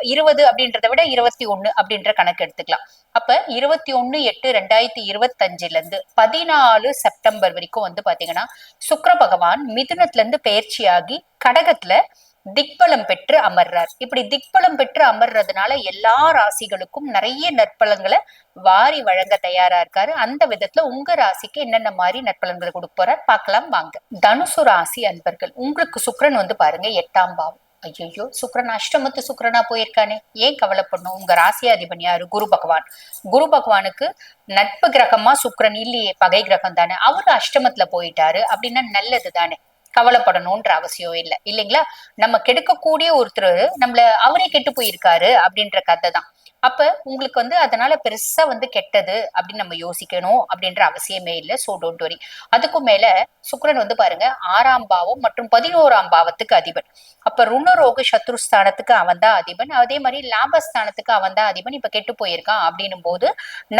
இருபது அப்படின்றத விட இருபத்தி ஒண்ணு அப்படின்ற கணக்கு எடுத்துக்கலாம். அப்ப இருபத்தி ஒண்ணு எட்டு ரெண்டாயிரத்தி இருபத்தஞ்சுல இருந்து பதினாலு செப்டம்பர் வரைக்கும் வந்து பாத்தீங்கன்னா சுக்கர பகவான் மிதுனத்துல இருந்து பயிற்சியாகி கடகத்துல திக்பலம் பெற்று அமர்றார். இப்படி திக்பலம் பெற்று அமர்றதுனால எல்லா ராசிகளுக்கும் நிறைய நற்பலன்களை வாரி வழங்க தயாரா இருக்காரு. அந்த விதத்துல உங்க ராசிக்கு என்னென்ன மாதிரி நற்பலன்களை கொடுக்க போறார்? பார்க்கலாம் வாங்க. தனுசு ராசி அன்பர்கள் உங்களுக்கு சுக்கரன் வந்து பாருங்க எட்டாம் பாவம். ஐயோ சுக்கரன் அஷ்டமத்து சுக்கரனா போயிருக்கானே. ஏன் கவலைப்படணும்? உங்க ராசியாதிபன் யாரு? குரு பகவான். குரு பகவானுக்கு நட்பு கிரகமா சுக்கிரன் இல்லையே பகை கிரகம் தானே. அவரு அஷ்டமத்துல போயிட்டாரு அப்படின்னா நல்லது தானே. கவலைப்படணும்ன்ற அவசியம் இல்லை. இல்லைங்களா? நம்ம கெடுக்கக்கூடிய ஒருத்தர் நம்மள அவரே கெட்டு போயிருக்காரு அப்படின்ற கதை தான் அப்ப உங்களுக்கு வந்து அதனால பெருசா வந்து கெட்டது அப்படின்னு நம்ம யோசிக்கணும் அப்படின்ற அவசியமே இல்லை. சோ டோன்ட் வரி அதுக்கும் மேல சுக்கரன் வந்து பாருங்க ஆறாம் பாவம் மற்றும் பதினோராம் பாவத்துக்கு அதிபன். அப்ப ருணரோக சத்ருஸ்தானத்துக்கு அவன் தான் அதிபன். அதே மாதிரி லாபஸ்தானத்துக்கு அவன் தான் அதிபன். இப்ப கெட்டு போயிருக்கான் அப்படின்னும் போது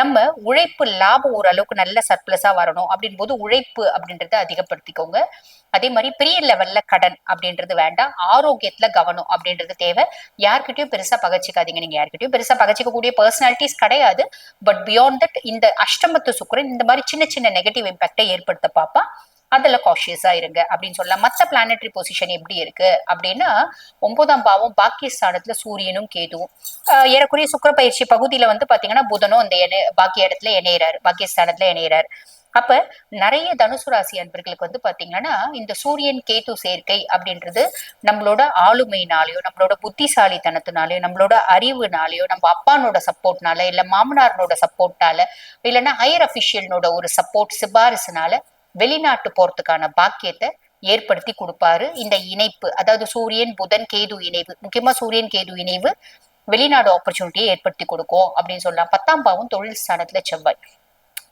நம்ம உழைப்பு லாபம் ஓரளவுக்கு நல்ல சர்ப்ளஸா வரணும். அப்படின் போது உழைப்பு அப்படின்றத அதிகப்படுத்திக்கோங்க. அதே மாதிரி பெரிய லெவல்ல கடன் அப்படின்றது வேண்டாம். ஆரோக்கியத்துல கவனம் அப்படின்றது தேவை. யார்கிட்டயும் பெருசா பகச்சிக்காதீங்க. நீங்க யார்கிட்டயும் பெருசா பகச்சிக்கக்கூடிய பர்சனாலிட்டிஸ் கிடையாது. பட் பியாண்ட் தட் இந்த அஷ்டமத்து சுக்கரன் இந்த மாதிரி சின்ன சின்ன நெகட்டிவ் இம்பாக்டை ஏற்படுத்த பாப்பா அதுல காஷியஸா இருங்க அப்படின்னு சொல்லலாம் மற்ற பிளானட்டரி பொசிஷன் எப்படி இருக்கு? அப்படின்னா ஒன்பதாம் பாவம் பாக்கியஸ்தானத்துல சூரியனும் கேதுவும். ஏறக்குறைய சுக்கர பயிற்சி பகுதியில வந்து பாத்தீங்கன்னா புதனும் அந்த இணை பாக்கிய இடத்துல இணையிறாரு பாக்கியஸ்தானத்துல இணையிறாரு. அப்ப நிறைய தனுசு ராசி அன்பர்களுக்கு வந்து பாத்தீங்கன்னா இந்த சூரியன் கேது சேர்க்கை அப்படின்றது நம்மளோட ஆளுமையினாலேயோ நம்மளோட புத்திசாலித்தனத்தினாலயோ நம்மளோட அறிவுனாலையோ நம்ம அப்பானோட சப்போர்ட்னால இல்ல மாமனாரனோட சப்போர்ட்னால இல்லைன்னா ஹையர் அபிஷியல்னோட ஒரு சப்போர்ட் சிபாரிசுனால வெளிநாட்டு போறதுக்கான பாக்கியத்தை ஏற்படுத்தி கொடுப்பாரு. இந்த இணைப்பு அதாவது சூரியன் புதன் கேது இணைவு முக்கியமா சூரியன் கேது இணைவு வெளிநாடு ஆப்பர்ச்சுனிட்டியை ஏற்படுத்தி கொடுக்கும் அப்படின்னு சொல்லலாம். பத்தாம் பாவம் தொழில் ஸ்தானத்துல செவ்வாய்.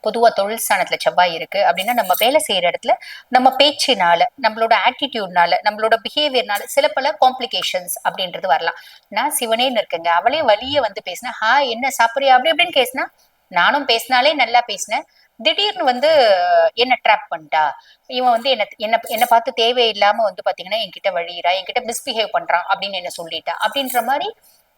பொதுவா தொழில் ஸ்தானத்துல செவ்வாய் இருக்கு. அப்படின்னா நம்ம வேலை செய்யற இடத்துல நம்ம பேச்சினால நம்மளோட ஆட்டிடியூட்னால நம்மளோட பிஹேவியர்னால சில பல காம்ப்ளிகேஷன்ஸ் அப்படின்றது வரலாம். நான் சிவனேன்னு இருக்கேங்க அவளே வழிய வந்து பேசினா ஹா என்ன சாப்பிடுறியா? அப்படி அப்படின்னு பேசினா நானும் பேசினாலே நல்லா பேசினேன். திடீர்னு வந்து என்ன ட்ராப் பண்ணிட்டா. இவன் வந்து என்ன என்ன என்ன பார்த்து தேவையில்லாம வந்து பாத்தீங்கன்னா என்கிட்ட வழியிறா என்கிட்ட மிஸ்பிஹேவ் பண்றான் அப்படின்னு என்ன சொல்லிட்டா. அப்படின்ற மாதிரி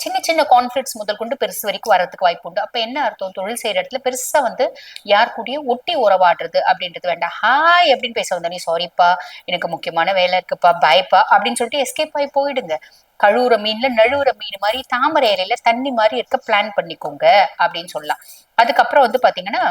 சின்ன சின்ன கான்ஃபிளிக்ஸ் முதல் கொண்டு பெருசு வரைக்கும் வரதுக்கு வாய்ப்பு உண்டு. அப்ப என்ன அர்த்தம்? தொழில் செய்யற இடத்துல பெருசா வந்து யார் கூடயும் ஒட்டி உறவாடுறது அப்படின்றது வேண்டாம். ஹாய் அப்படின்னு பேச வந்தா நீ சாரிப்பா எனக்கு முக்கியமான வேலை இருக்குப்பா பயப்பா அப்படின்னு சொல்லிட்டு எஸ்கேப் ஆகி போயிடுங்க. கழுவுற மீன்ல நழுவுற மீன் மாதிரி தாமரை இலையில தண்ணி மாதிரி இருக்க பிளான் பண்ணிக்கோங்க அப்படின்னு சொல்லலாம். அதுக்கப்புறம் வந்து பாத்தீங்கன்னா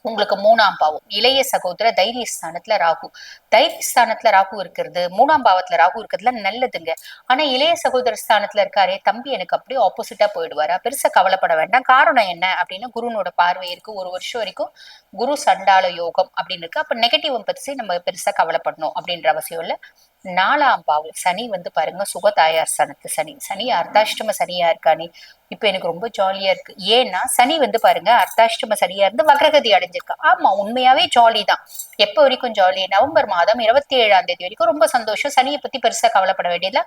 உங்களுக்கு மூணாம் பாவம். இளைய சகோதர தைரியஸ்தானத்துல ராகு. தைரிய ஸ்தானத்துல ராகு இருக்கிறது. மூணாம் பாவத்துல ராகு இருக்கிறதுல நல்லதுங்க. ஆனா இளைய சகோதர ஸ்தானத்துல இருக்காரே தம்பி எனக்கு அப்படியே ஆப்போசிட்டா போயிடுவாரா. பெருசா கவலைப்பட வேண்டாம். காரணம் என்ன அப்படின்னா குருனோட பார்வை இருக்கு. ஒரு வருஷம் வரைக்கும் குரு சண்டால யோகம் அப்படின்னு இருக்கு. அப்ப நெகட்டிவ் பத்தி நம்ம பெருசா கவலைப்படணும் அப்படின்ற அவசியம் இல்லை. நாலாம் பாவம். சனி வந்து பாருங்க சுகதாயார் சனத்து சனி. சனி அர்த்தாஷ்டம சனியா இருக்கானே. இப்ப எனக்கு ரொம்ப ஜாலியா இருக்கு. ஏன்னா சனி வந்து பாருங்க அர்த்தாஷ்டம சனியா இருந்து வக்ரகதி அடைஞ்சிருக்கா. ஆமா உண்மையாவே ஜாலி தான். எப்ப வரைக்கும் ஜாலி நவம்பர் மாதம் இருபத்தி ஏழாம் தேதி வரைக்கும் ரொம்ப சந்தோஷம். சனியை பத்தி பெருசா கவலைப்பட வேண்டியதுல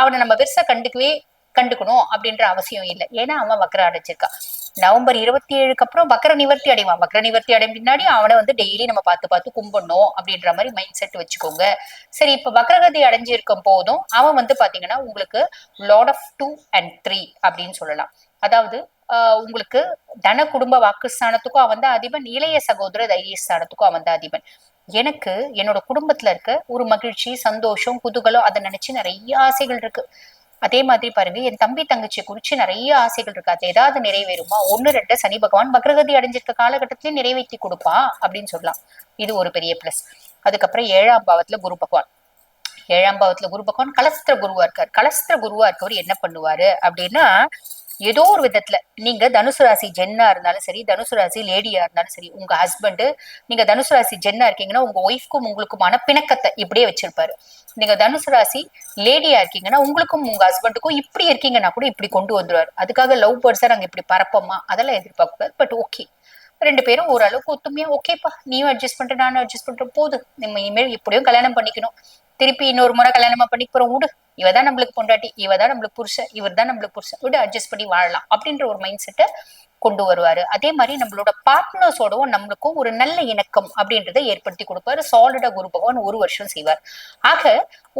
அவனை நம்ம பெருசா கண்டுக்கவே கண்டுக்கணும் அப்படின்ற அவசியம் இல்லை. ஏன்னா அவன் வக்ரம் அடைஞ்சிருக்கான் நவம்பர் இருபத்தி ஏழுக்கு அப்புறம் வக்ர நிவர்த்தி அடைவான். வக்ர நிவர்த்தி அடையும் பின்னாடி அவனை வந்து டெய்லி நம்ம பார்த்து பார்த்து கும்பிடணும் அப்படின்ற மாதிரி மைண்ட் செட் வச்சுக்கோங்க. சரி இப்ப வக்ரகதி அடைஞ்சிருக்கும் போதும் அவன் வந்து பாத்தீங்கன்னா உங்களுக்கு lord of two and three அப்படின்னு சொல்லலாம். அதாவது ஆஹ் உங்களுக்கு தன குடும்ப வாக்குஸ்தானத்துக்கும் அவன் தான் அதிபன். இளைய சகோதர தைரியஸ்தானத்துக்கும் அவன் தான் அதிபன். எனக்கு என்னோட குடும்பத்துல இருக்க ஒரு மகிழ்ச்சி சந்தோஷம் குதூகலம் அதை நினைச்சு நிறைய ஆசைகள் இருக்கு. அதே மாதிரி பாருங்க என் தம்பி தங்கச்சி குறிச்சு நிறைய ஆசைகள் இருக்கு. அது ஏதாவது நிறைவேறுமா? ஒண்ணு ரெண்டு சனி பகவான் பக்ரகதி அடைஞ்சிருக்க காலகட்டத்திலயும் நிறைவேற்றி கொடுப்பான் அப்படின்னு சொல்லலாம். இது ஒரு பெரிய பிளஸ் அதுக்கப்புறம் ஏழாம் பாவத்துல குரு பகவான். ஏழாம் பாவத்துல குரு பகவான் கலஸ்திர குருவா இருக்கார். கலஸ்திர குருவா இருக்கவர் என்ன பண்ணுவாரு அப்படின்னா ஏதோ ஒரு விதத்துல. நீங்க தனுசு ராசி ஜென்னா இருந்தாலும் சரி தனுசு ராசி லேடியா இருந்தாலும் சரி உங்க ஹஸ்பண்ட் நீங்க தனுசு ராசி ஜென்னா இருக்கீங்கன்னா உங்க ஒய்ஃப்க்கும் உங்களுக்குமான பிணக்கத்தை இப்படியே வச்சிருப்பாரு. நீங்க தனுசு ராசி லேடியா இருக்கீங்கன்னா உங்களுக்கும் உங்க ஹஸ்பண்டுக்கும் இப்படி இருக்கீங்கன்னா கூட இப்படி கொண்டு வந்துருவாரு. அதுக்காக லவ் பேர்ட்ஸா நாங்க இப்படி பரப்போமா? அதெல்லாம் எதிர்பார்க்க கூடாது பட் ஓகே ரெண்டு பேரும் ஓரளவுக்கு ஒத்துமையா ஓகேப்பா நீயும் அட்ஜஸ்ட் பண்ற நானும் அட்ஜஸ்ட் பண்ற போதும். நம்ம இனிமேல் எப்படியும் கல்யாணம் பண்ணிக்கணும். திருப்பி இன்னொரு முறை கல்யாணமா பண்ணிக்கிறோம் விடு. இவ தான் நம்மளுக்கு பொண்டாட்டி இவதான் நம்மளுக்கு புருஷன் இவர் தான் நம்மளுக்கு புருஷன். விட அட்ஜஸ்ட் பண்ணி வாழலாம் அப்படின்ற ஒரு மைண்ட் செட்டை கொண்டு வருவாரு. அதே மாதிரி நம்மளோட பார்ட்னர்ஸோடவும் நம்மளுக்கும் ஒரு நல்ல இணக்கம் அப்படின்றத ஏற்படுத்தி கொடுப்பாரு. சாலிடா குரு பகவான் ஒரு வருஷம் செய்வார். ஆக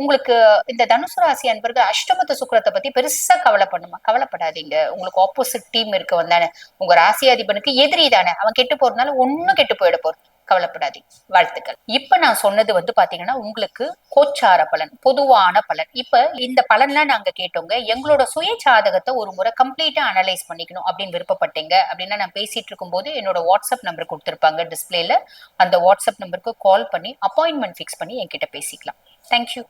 உங்களுக்கு இந்த தனுசு ராசி அன்பர்கள் அஷ்டமத்த சுக்கிரத்தை பத்தி பெருசா கவலை பண்ணுமா கவலைப்படாதீங்க. உங்களுக்கு ஆப்போசிட் டீம் இருக்க வந்தானே. உங்க ராசியாதிபனுக்கு எதிரி தானே. அவன் கெட்டு போறதுனால ஒண்ணும் கெட்டு போயிட போறது கவலைப்படாதீங்க வாழ்த்துக்கள். இப்ப நான் சொன்னது வந்து பாத்தீங்கன்னா உங்களுக்கு கோச்சார பலன் பொதுவான பலன். இப்ப இந்த பலன்லாம் நாங்க கேட்டோங்க எங்களோட சுய ஜாதகத்தை ஒரு முறை கம்ப்ளீட்டா அனலைஸ் பண்ணிக்கணும் அப்படின்னு விருப்பப்பட்டீங்க. அப்படின்னா நான் பேசிட்டு இருக்கும்போது என்னோட வாட்ஸ்அப் நம்பர் கொடுத்துருப்பாங்க டிஸ்பிளேல அந்த வாட்ஸ்அப் நம்பருக்கு கால் பண்ணி அப்பாயின்மெண்ட் ஃபிக்ஸ் பண்ணி என்கிட்ட பேசிக்கலாம். தேங்க்யூ